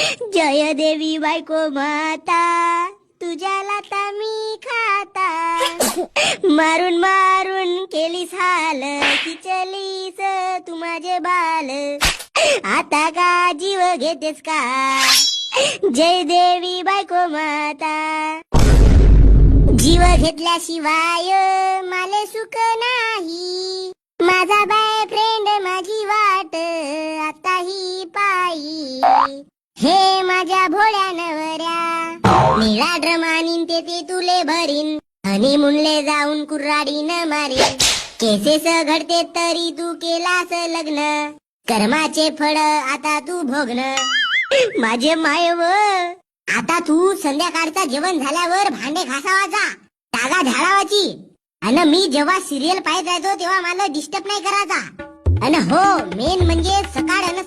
जय देवी बायको माता तुझ्या लाता मी खाता मारून मारून केलीस हाल किचलीस तू माझे बाल. आता का जीव घेतेस का? जय देवी बायको माता. जीव घेतल्याशिवाय हे माझ्या भोळ्या नवऱ्या निळा ड्रमानीन ते ते तुले भरीन. हनी मुनले जाऊन कुर्राडी न मारीन केसेस घडते तरी तू केलास लग्न. कर्माचे फळ आता तू भोगन. माझे माय व आता तू संध्याकाळचा जेवण झाल्यावर भांडे घासावाचा जागा झाडावाची. अन मी जेव्हा सिरियल पाहत राहतो तेव्हा मला डिस्टर्ब नाही करायचा अन हो मेन म्हणजे सकाळ आणि